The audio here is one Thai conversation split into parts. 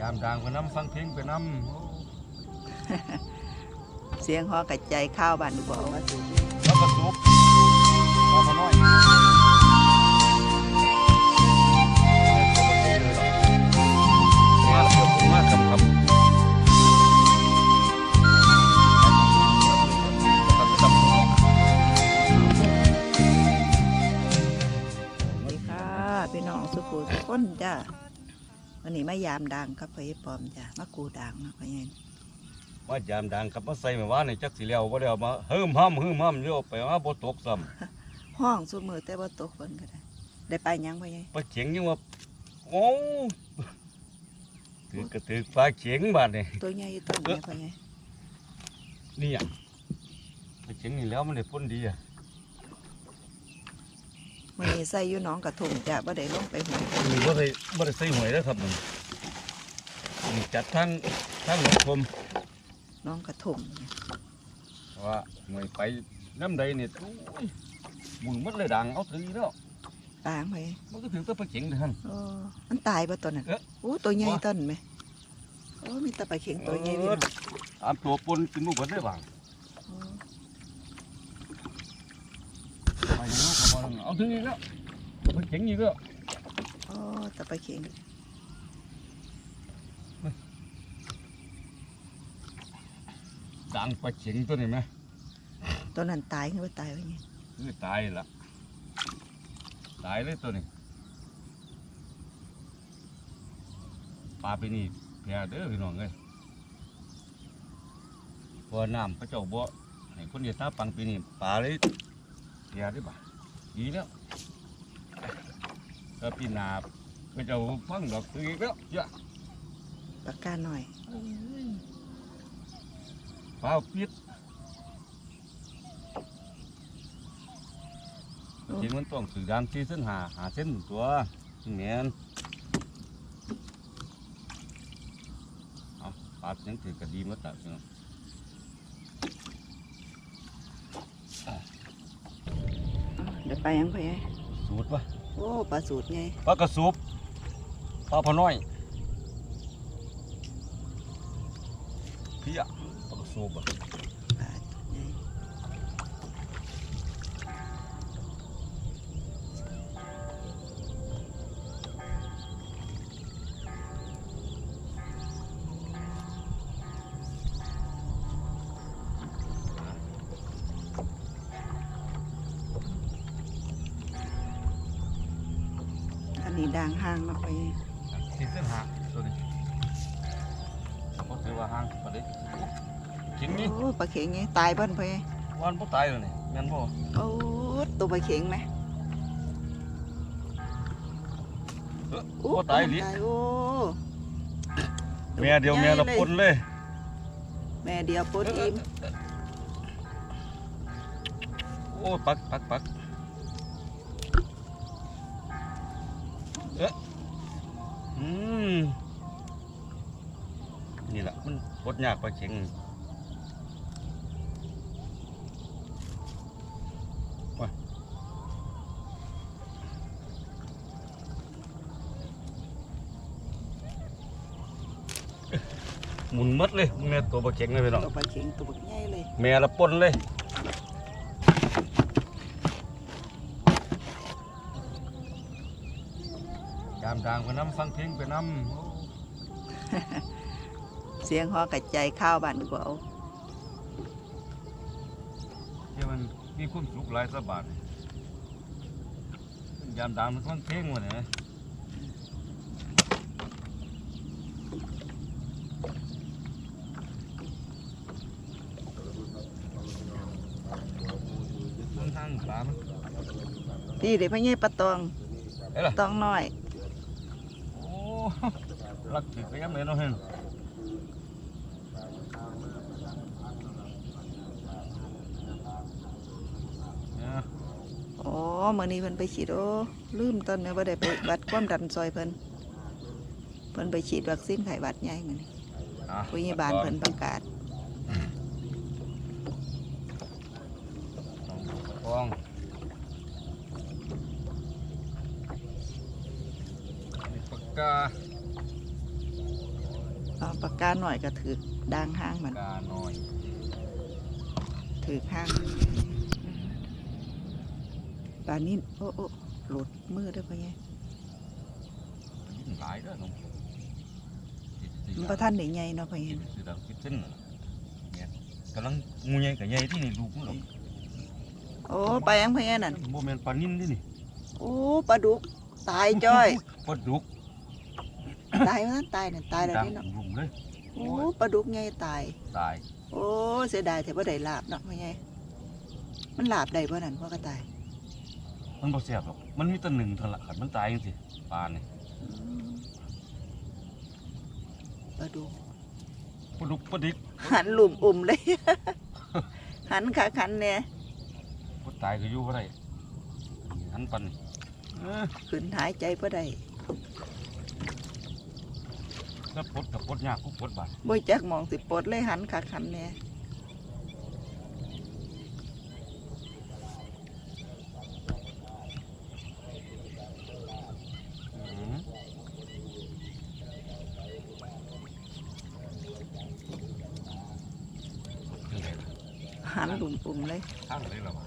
ยามดังไปน้ำฟังเพลงไปน้ำเสียงฮอกระใจข้าวบ้านดูบ่ว่าสูงแล้วก็ซุปพอมาน้อยมาเกือบมาคำคำสวัสดีค่ะพี่น้องสุขุทุกคนจ้า วันนี้มายามดังครับพ่อใหญ่ปอมจ้ามากูดังเนาะพ่อใหญ่มายามดังกับมาใส่มาว่าในจักสิแล้วบ่ได้เอามาเฮิมห้ำเฮิมห้ำโยไปว่าบ่ตกซ้ห้องสุมือแต่ว่าตกฝนก็ได้ได้ไปหยังพ่อใหญ่ำปลาเข็งยังว่าโอ้ถือกระถือปลาเข็งบาดนี่ตัวใหญ่อยู่ต้นเนี่ยพ่อใหญ่นี่อะปลาเข็งนี่แล้วมันได้พ้นดีอะ มื้อนี้ใส่อยู่หน้องกระทุ่มจ้าบ่ได้ลงไปหัวมีบ่ได้บ่ได้ใส่หวยแล้วครับมันนี่จัดทั้งทั้งหลวงพรมหน้องกระทุ่มว่าหวยไปน้ำใดนี่โอ้ยบุญหมดเลยดังเอาถือแล้วปางพ่อใหญ่มันก็ถึงตัวปลาเข็งเลยท่าน โอ้มันตายบ่ตัวนั้นเอ๊ะอู้ตัวใหญ่ว่าต้นไหมโอ้มีแตะปลาเข็งตัวใหญ่พี่น้อง ตามตัวปนกินบุกเบิดได้บ้าง โอ้ ไปเนาะ เขาบอกเอาถึงอีกแล้วปลาเข็งอีกแล้วโอ้แตะปลาเข็งดังปลาเข็งตัวนี้ไหมตัวนั้นตายคือว่าตายพ่อใหญ่คือตายละตายเลยตัวนี้ปลาไปนี่แพ้เด้อพี่น้องเอ้ยเพอน้ำพระเจ้าบ่ให้คนเดียวตาปังปีนี้ปลาเลยแพ้ได้อบ่าดีแล้วถ้าปีหนาพระเจ้าฟังดอกคืออีกแล้วเยอะปากกาหน่อยปลาปิดจริงมันต้องสื่อดังที่เส้นหาหาเส้นตัวเหมียนเอาปลายังถือกระดีมาตัดเนาะ เดี๋ยวไปยังพ่อใหญ่สูตรปะโอ้ปลาสูตรไงปลากระสูบปลาพอน้อยพี่อะปลากระสูบอะ ด่างห้างมาไปที่เส้นหาตัวนี้ก็ถือว่าห่างปลาเด็กกินนี่โอ้ปลาเข็งไงตายเบิ้นไปวันบ่ตายเลยนี่แม่นบ่โอ้ตัวปลาเข็งไหมเอ้อโอ้บ่ตายลิตายโอ้แม่เดียวแม่ละปนเลย แม่เดียวปนอิ่มโอ้ปักปักปัก อืมนี่แหละมันปลดยากปลาเข็งว่ะหมุนหมดเลยแม่ตัวปลาเข็งเลยพี่น้องตัวปลาเข็งตัวบักใหญ่เลย แม่ละปนเลย ดังไปน้ำฟังเพลงไปน้เสียงฮอกระใจข้าวบ้านดูบ่เอาำเที่ยมันมีความสุขหลายสบายยามดังมันฟังเพลงวะเนี่ยมันทางปลามันนี่เดี๋ยวพ่อใหญ่ปลาตองเอ้ยล่ะตองน้อยโอ้ รักถึกไปยังไงเนาะเฮงเนี่ยอ๋อมื้อนี้เพิ่นไปฉีดโอ้ลืมต้นเนี่ยบ่ได้ไปวัดความดันซอยเพิ่นเพิ่นไปฉีดวัคซีนไข้หวัดใหญ่มื้อนี้อะผู้ใหญ่บ้านเพิ่นประกาศทองนี่ปากกาเอา ปากกาหน่อยก็ถือด่างห้างมัน กาน้อย ถือห้างปลานี้โอ้โอ้หลุดมือได้ปะไงยิ่งหลายเด้อน้องมันประท่านได้ใหญ่เนาะปะไงคือดังคิดเส้นน่ะเนี่ยกำลังงูใหญ่กับใหญ่ที่นี่ลูกมันหรอกโอ้ปลายังปะไงนั่นโมเมนปลานิ่นนี่นี่โอ้ปลาดุกตายจ้อยปลาดุก ตายมั้ยตายเนี่ยตายแล้วดังนี่เนาะรุมเลย โอ้ปลาดุกใหญ่ตาย ตายโอ้เสียดายแต่ว่าได้ลาบเนาะปะไงมันลาบได้บ่นั่นพ่อก็ตายมันบ่แซ่บหรอกมันมีแตัวหนึ่งเท่านั้นละขันมันตายจังสิปลาเนี่ยอืมปลาดุกปลาดุกปลาดิกหันหลุมอุ่มเลย หันขาขันเนี่ยปลาตายก็อยู่บ่ได้หันปันนี่เออขึ้นหายใจบ่ได้ แล้วปลดกับปลดยากกูปลดบาดบ่จักมองสิปลดเลยหันขาขันเนี่ยอืมนี่ไงล่ะหันหลุมอุ่มเลย ข้างเลยเหรอวะ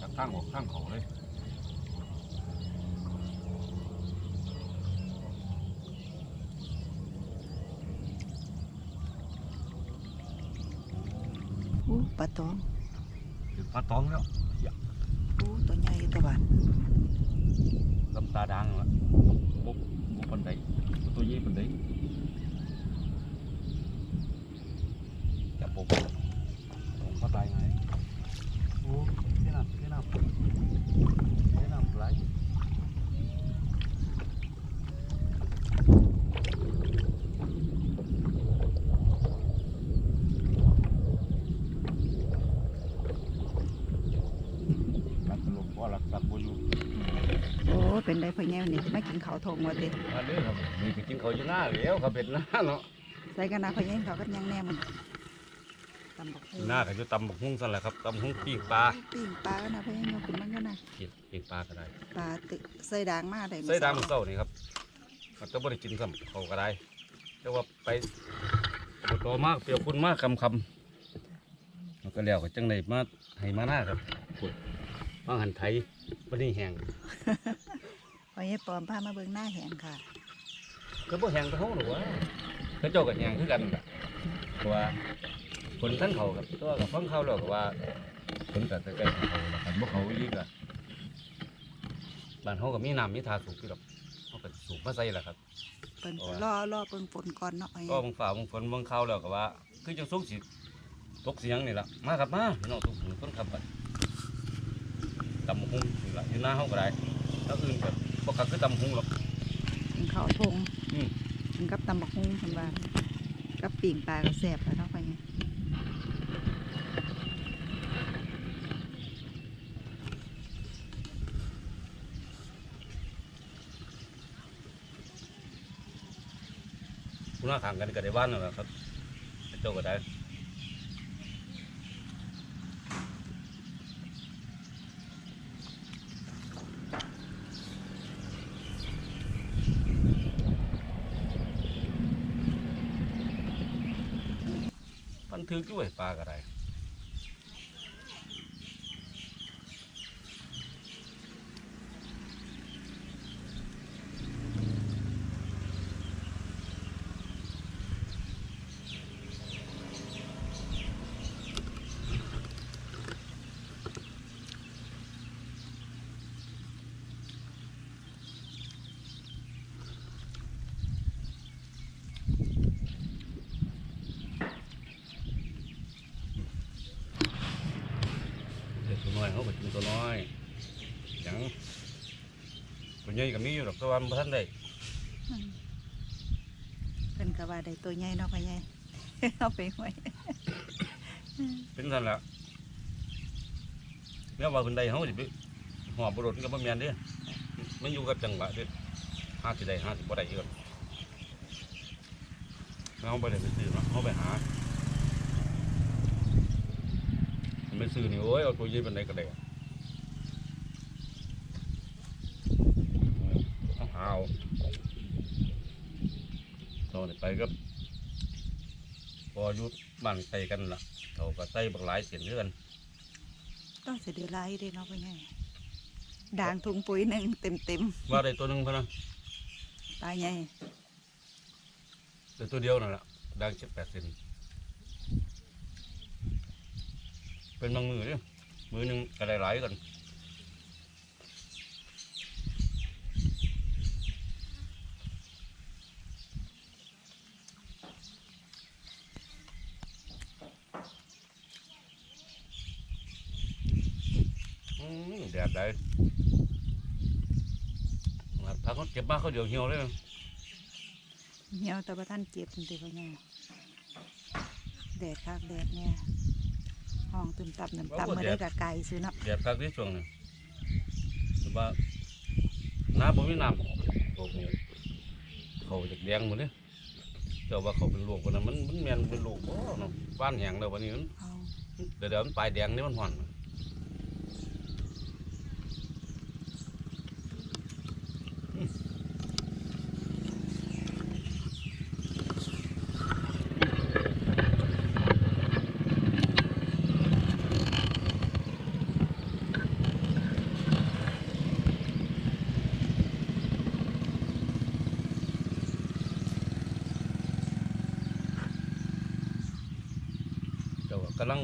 จากข้างออกข้างเขาเลย อู้ปลาตองถึงปลาตองแล้ว อู้ตัวใหญ่ตัวบาน ลำตาดังแล้วปุ๊บปุ๊บปันไดตัวยี่ปันไดจับปุ๊บผมก็ตายไงโอ้เสียน้ำเสียน้ำเสียน้ำไหล รักลมพ่อรักสักบุญอยู่ โอ้เป็น ได้พ่อแง่นี่มากินข้าวทงว่าติมาเด้อครับมีไปกินข้าวอยู่หน้าแล้วครับเป็ดหน้าเนาะใส่กันนะพ่อแง่เขาก็ยังแน่มันตำบักหุ่งหน้าก็จะตำบักหุ่งสั่นแหละครับตำบักหุ่งปีกปลาปิ้งปลาก็นะพ่อแง่เอาขึ้นมันก็นะปีกปีกปลาก็ได้ปลาติใส่ด่างมาได้ใส่ดำเศร้านี่ครับมันจะบ่ได้กินซ้ำเขาก็ได้แต่ว่าไปอบตมากเปรียวคุณมากคำคำมันก็แล้วก็จังไดมาให้มาหน้าครับพูดบางหันไทยวันนี้แห้ง พ่อแง่ปลอมพามาเบิ่งหน้าแหงค่ะก็บ่แห้งแต่เขาหรอกวะเขาเจ้าก็แห้งคือกันล่ะเพราะว่าคนท่านเขากับตัวกับฟังเขาแล้วก็ว่าคนกับใกล้ๆเขาแล้วกันบ่เขาอีกอะบ้านเขาก็มีน้ำมีทาสูบอยู่ดอกเขาก็สูบมาใส่แหละครับเปิ้นโอ้ยรอรอเบิ่งฝนก่อนเนาะพ่อก็แง่บางฝ่าบางฝนบางเขาแล้วก็ว่า คือจังสุกสิตกเสียงนี่ล่ะมาครับมาพี่น้องทุกคนคนขับไปตำบักหุ่งนี่ล่ะอยู่หน้าเขาก็ได้แล้วอื่นก็บ่ กักคือตำบักหุ่งหรอกกินข้าวทงอืมกินกับตำบักหุ่งเพิ่นว่ากับปิ้งปลาก็แซ่บแล้วเนาะพ่อแง่คุณน้าขางกันก็ได้บ้านนั่นแหละครับเจ้าก็ได้ คือด้วยปลาก็ได้เด็กตัวน้อยเขาไปกินตัวน้อยหยังตัวให ญ่ก็มีอยู่หรอกแต่ว่ามันบ่ทันได้อืมเพิ่นก็ว่าได้ตัวใหญ่เนาะพ่อใหญ่ เอาไปไว้เป็นท่านละแล้วว่าคนใดเขาสิไปหอบบรถก็บ่แม่นเด้มันอยู่กับจังหวะเด้ห้าสิได้ห้าสิบ่ได้อีกแล้วเขาไปได้ไปซื้อเนาะเขาไปหาไม่ซื้อนี่โอ้ยเอาตัวยี่เป็นไดก็ได้ต้องหาเอา นี่ ไปก็พออยุบ้านใส่กันล่ะเขาก็ใส่บักหลายเสียนเรื่อนต้องเสียเดือดร้ายเด้เนาะพ่อใหญ่ด่างถุงปุ๋ยหนึ่งเต็มเต็มว่าได้ตัวหนึงพะนะๆตายใหญ่ได้ตัวเดียวนั่นแหละดังเจ็ดแปดเซนเป็นบางมือเนี่ยมือหนึงก็ได้หลายกัน แดดได้ถ้าเขาเก็บมาเขาเดี๋ยวเหี่ยวเลยเหี่ยวแต่ว่าท่านเจ็บจริงๆพ่อใหญ่แดดคักแดดเนี่ยห้องตึมตับน้ำตับมาได้กับไก่ซื้อเนาะแดดคักที่ช่วงนี้แต่ว่าน้ำบ่มีน้ำโลกนี้เขาจากแดงหมดเลยแต่ว่าเขาเป็นโรควันนั้นมันมันแมนเป็นโรคบ่เนาะบ้านแห้งแล้ววันนี้มันเอาเดี๋ยวเดี๋ยวมันปลายแดงนี่มันห่อนแต่ว่ากำลั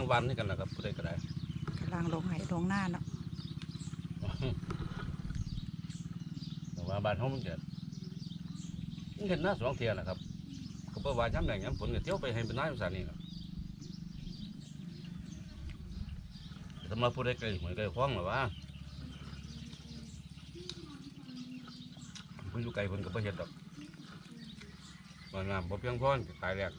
ง ขาดกำลังวันนี่กันนะครับผู้ใดก็ได้กำลังลงไหลงหน้าเนาะแต่ว่าบ้านเขามันจะมันเห็นหน้าสองเทียนะครับก็เพราะว่าย้ำแหล่งย้ำฝนก็เที่ยวไปให้เป็นน้าอยู่สานี่ครับสำหรับผู้ใดไกลเหมือนไกลคล้องหรือว่าผู้อยู่ไกลเพิ่นก็บ่เห็นดอกว่าน้ำบ่เพียงพอนี่ก็ตายแล้ว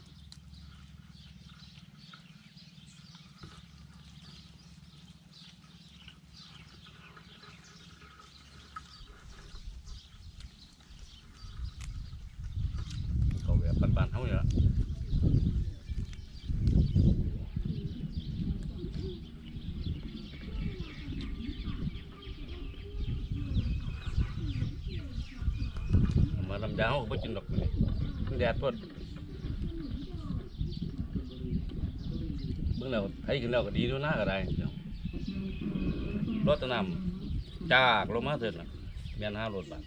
เขาแบบบ้านๆเฮานี่ล่ะเอามาลำ ยาเฮาก็บ่กินดอกมื้อนี้มันแดดพดเบิ่งแล้วไถขึ้นแล้วก็ดีด้วยนะก็ได้รถตะน้ำจากลงมาเถิดน่ะแม่นห้ารถบาท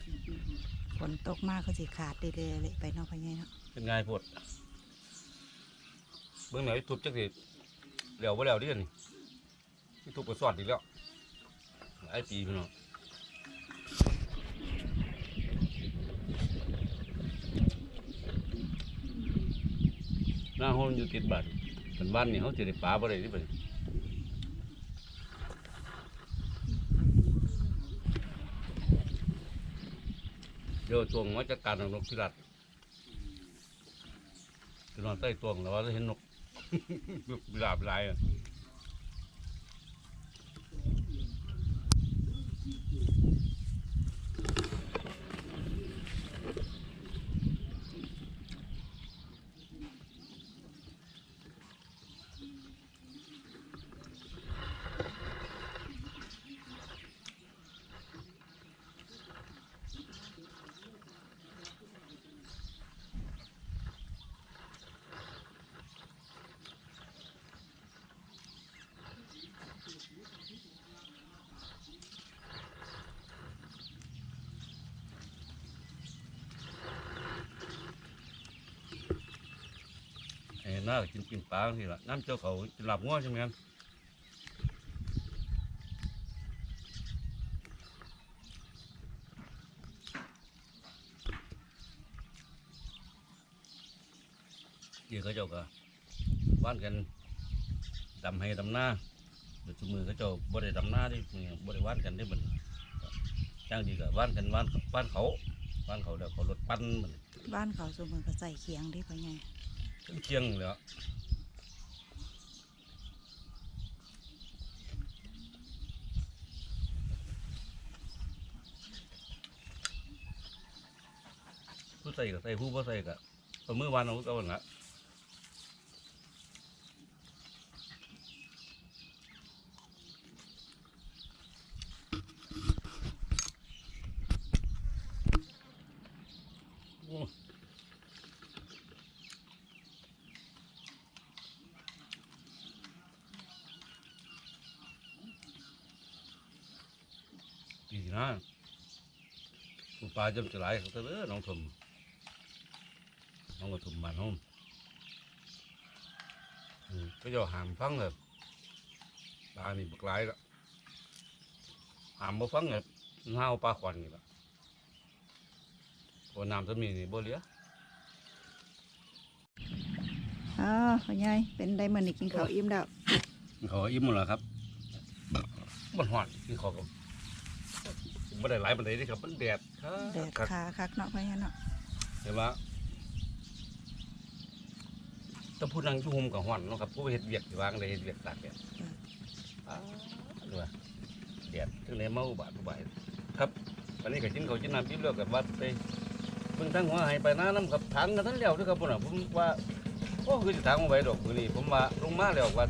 ฝนตกมากก็สิขาดได้เลยเลยไปเนาะพ่อใหญ่เนาะเป็นไงพดเบื้องไหนทุบจักสิเหลวบ่แล้วดิอันนี่ทุบก็สอดอีกแล้วหลายปีพี่น้อง น้าห้องอยู่ติดบ้านเป็นบ้านนี่เขาจะได้ป่าบ่ได้ที่เป็นเดี๋ยวตัวงว่าจะการนกพิราบคือนอนใต้ตัวของเราแล้วเห็นนก บิลาบลายอะ ไอ้น่ากินกินปลาทีละน้ำเจ้าเขาจะหลับง้อใช่ไหมครับเดี๋ยวเขาเจ้าก็ว่านกันดำให้ดำหน้าเดี๋ยวทุกมือเขาเจ้าบ่ได้ดำหน้าดิมือบ่ได้ว่านกันได้เหมือนจ้างดีก็ว่านกันว่านว่านเขาว่านเขาเดี๋ยวเขารถปั้นมันบ้านเขาสมมือก็ใส่เคียงเด้พ่อใหญ่ เคียงเลยอะผู้ใส่ก็ใส่ผู้บ่ใส่ก็เอามือวานเอาเอาหละ นะผู้ปลาจำจะหลายเขาเด้อน้องทมน้องก็ทมบ้านห้องอืมก็จะหามฟังเลยปลานี่บักหลายละหามบ่ฟังเลยห้าวปลาขวัญนี่ละพอน้ำจะมีนี่บ่เหลืออ๋อพ่อใหญ่เป็นไดมื้อนี้กินข้าวอิ่มแล้วเขาอิ่มหมดแล้วครับมันหอนที่เขาก็ไม่ได้หลายปันไดนี่ครับ มันแดดครับแดดขาคักเนาะพ่อใหญ่เนาะแต่ว่าต้องพูดนั่งชุ่มกับหอนเนาะครับผู้ไปเฮ็ดเวียกที่วางได้เฮ็ดเวียกตากแดดอ้าวดูว่าแดดถึงไหนเมาอุบาทอุบายครับวันนี้ก็กินเขาวกินน้ำกินเลือกกับวัดไปเพิ่งทั้งหัวใหายไปน้าน้ำกับถังกันทั้งแล้วด้วยครับพุ่นน่ะผมว่าโอ้คือจะถังมาไว้ดอกมือนี้ผมว่าลงมาแล้วว่า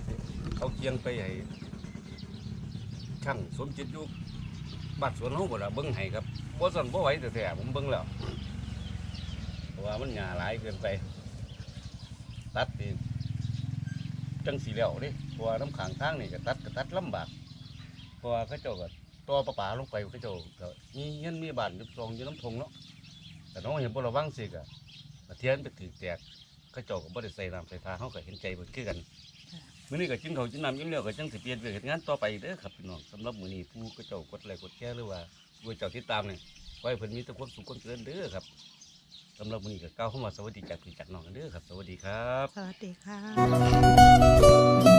เอาเคียงไปให้ช่างสมจิตอยู่ บ้านสวนเฮาบ่ล่ะเบิ่งให้ครับบ่ซั่นบ่ไหวแต่แท้ผมเบิ่งแล้วเพราะว่ามันหญ้าหลายเกินไป ตัดนี่จังสีแล้วด้เพราะว่าน้ำข้างทางนี่ก็ตัดก็ตัดลำบากเพราะว่าเขาเจ้าก็ต่อประปาลงไปเขาเจ้าก็มีเงินมีบานอยู่ตรงอยู่น้ำทงเนาะแต่น้องเห็นบ่ระวังสิกะเทียนไปถือแตกเขาเจ้าก็บ่ได้ใส่น้ำใส่ทาเฮาก็เห็นใจเบิ่คือกัน มื้อนี้ก็กินข้าวกินน้ำยิ้งเลี้ยวก็จังสิเปลี่ยนไปเฮ็ดงานต่อไปเด้อครับพี่น้องสำหรับมื้อนี้ผู้ก็เจ้ากดไลค์กดแชร์หรือว่าผู้เจ้าติดตามเนี่ยไว้เพิ่นมีแต่ความสุขความเจริญเด้อครับสำหรับมื้อนี้ก็ก้าวคำว่าสวัสดีจากพี่จากน้องกันเด้อครับ สวัสดีครับ สวัสดีค่ะ